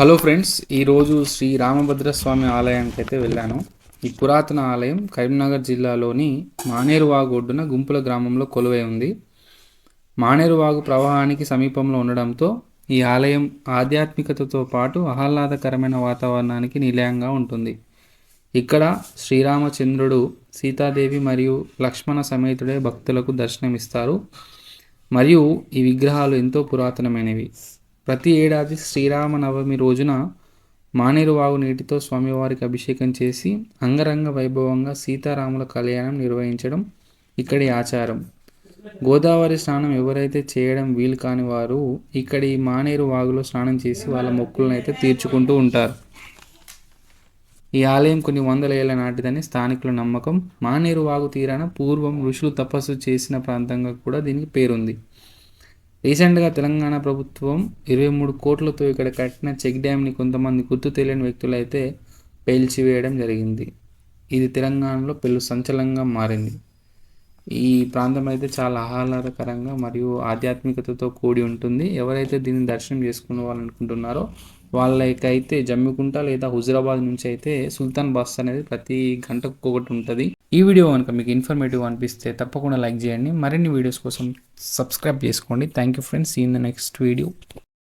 Hello friends ఈరోజు శ్రీ రామభద్ర స్వామి ఆలయానికి అయితే వెళ్ళాను. ఈ పురాతన ఆలయం కరీంనగర్ జిల్లాలోని మానేరువాగు ఒడ్డున గుంపుల గ్రామంలో కొలువై ఉంది. మానేరువాగు ప్రవాహానికి సమీపంలో ఉండడంతో ఈ ఆలయం ఆధ్యాత్మికతతో పాటు ఆహ్లాదకరమైన వాతావరణానికి నిలయంగా ఉంటుంది. ఇక్కడ శ్రీరామచంద్రుడు సీతాదేవి మరియు లక్ష్మణ సమేతుడే భక్తులకు దర్శనమిస్తారు. మరియు ఈ విగ్రహాలు ఎంతో పురాతనమైనవి. ప్రతి ఏడాది శ్రీరామనవమి రోజున మానేరువాగు నీటితో స్వామివారికి అభిషేకం చేసి అంగరంగ వైభవంగా సీతారాముల కళ్యాణం నిర్వహించడం ఇక్కడి ఆచారం. గోదావరి స్నానం ఎవరైతే చేయడం వీలు కాని వారు ఇక్కడి మానేరు వాగులో స్నానం చేసి వాళ్ళ మొక్కులను అయితే తీర్చుకుంటూ ఉంటారు. ఈ ఆలయం కొన్ని వందల ఏళ్ళ నాటిదని స్థానికుల నమ్మకం. మానేరు వాగు తీరాన పూర్వం ఋషులు తపస్సు చేసిన ప్రాంతంగా కూడా దీనికి పేరుంది. రీసెంట్గా తెలంగాణ ప్రభుత్వం ఇరవై మూడు కోట్లతో ఇక్కడ కట్టిన చెక్ డ్యామ్ని కొంతమంది గుర్తు తెలియని వ్యక్తులైతే పేల్చివేయడం జరిగింది. ఇది తెలంగాణలో పెళ్ళు సంచలనంగా మారింది. ఈ ప్రాంతం అయితే చాలా ఆహ్లాదకరంగా మరియు ఆధ్యాత్మికతతో కూడి ఉంటుంది. ఎవరైతే దీన్ని దర్శనం చేసుకోవాలనుకుంటున్నారో వాళ్ళకైతే జమ్మికుంట లేదా హుజరాబాద్ నుంచి అయితే సుల్తాన్ బస్ అనేది ప్రతి గంటకు ఒకటి ఉంటుంది. ఈ వీడియో కనుక మీకు ఇన్ఫర్మేటివ్ అనిపిస్తే తప్పకుండా లైక్ చేయండి. మరిన్ని వీడియోస్ కోసం సబ్స్క్రైబ్ చేసుకోండి. Thank you friends in the next video